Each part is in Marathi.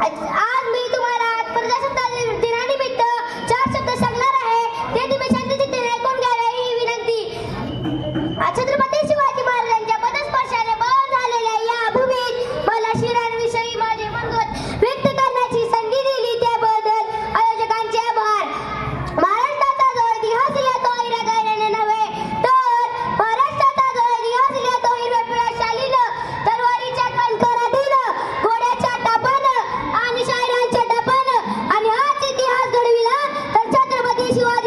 I, you are.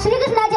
谁跟谁？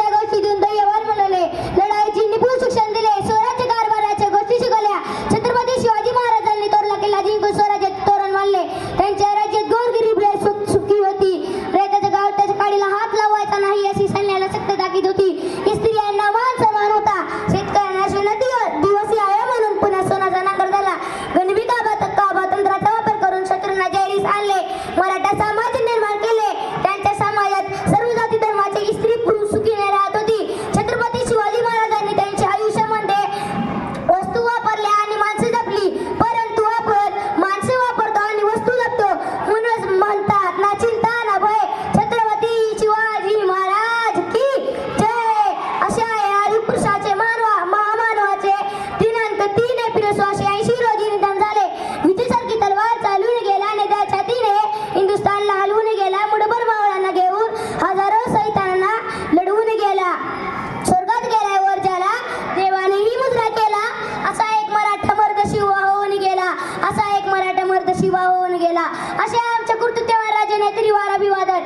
होऊन गेला. असे आमच्या कृतृत्य राजे नाहीतरी वारा बिवादर